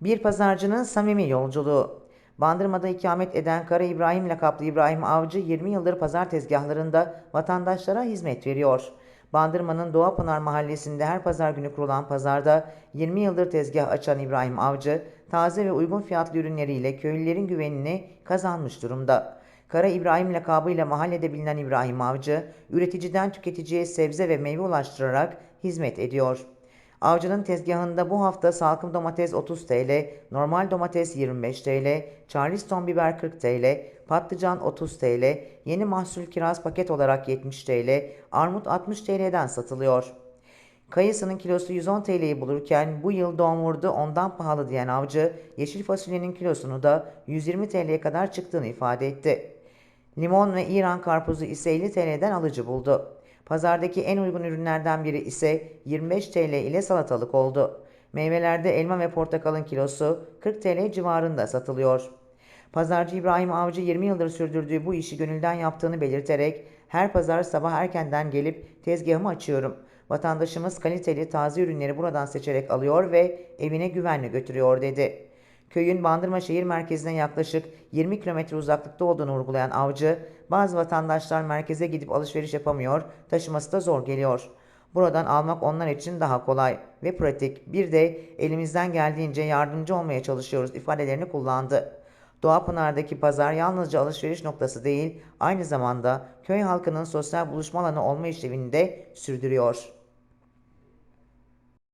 Bir pazarcının samimi yolculuğu. Bandırma'da ikamet eden Kara İbrahim lakaplı İbrahim Avcı 20 yıldır pazar tezgahlarında vatandaşlara hizmet veriyor. Bandırma'nın Doğapınar mahallesinde her pazar günü kurulan pazarda 20 yıldır tezgah açan İbrahim Avcı, taze ve uygun fiyatlı ürünleriyle köylülerin güvenini kazanmış durumda. Kara İbrahim lakabıyla mahallede bilinen İbrahim Avcı, üreticiden tüketiciye sebze ve meyve ulaştırarak hizmet ediyor. Avcı'nın tezgahında bu hafta salkım domates 30 TL, normal domates 25 TL, Charleston biber 40 TL, patlıcan 30 TL, yeni mahsul kiraz paket olarak 70 TL, armut 60 TL'den satılıyor. Kayısının kilosu 110 TL'yi bulurken bu yıl don vurdu ondan pahalı diyen avcı, yeşil fasulyenin kilosunu da 120 TL'ye kadar çıktığını ifade etti. Limon ve İran karpuzu ise 50 TL'den alıcı buldu. Pazardaki en uygun ürünlerden biri ise 25 TL ile salatalık oldu. Meyvelerde elma ve portakalın kilosu 40 TL civarında satılıyor. Pazarcı İbrahim Avcı 20 yıldır sürdürdüğü bu işi gönülden yaptığını belirterek her pazar sabah erkenden gelip tezgahımı açıyorum. Vatandaşımız kaliteli taze ürünleri buradan seçerek alıyor ve evine güvenle götürüyor dedi. Köyün Bandırma şehir merkezine yaklaşık 20 kilometre uzaklıkta olduğunu vurgulayan avcı, bazı vatandaşlar merkeze gidip alışveriş yapamıyor, taşıması da zor geliyor. Buradan almak onlar için daha kolay ve pratik. Bir de elimizden geldiğince yardımcı olmaya çalışıyoruz ifadelerini kullandı. Doğapınar'daki pazar yalnızca alışveriş noktası değil, aynı zamanda köy halkının sosyal buluşma alanı olma işlevini de sürdürüyor.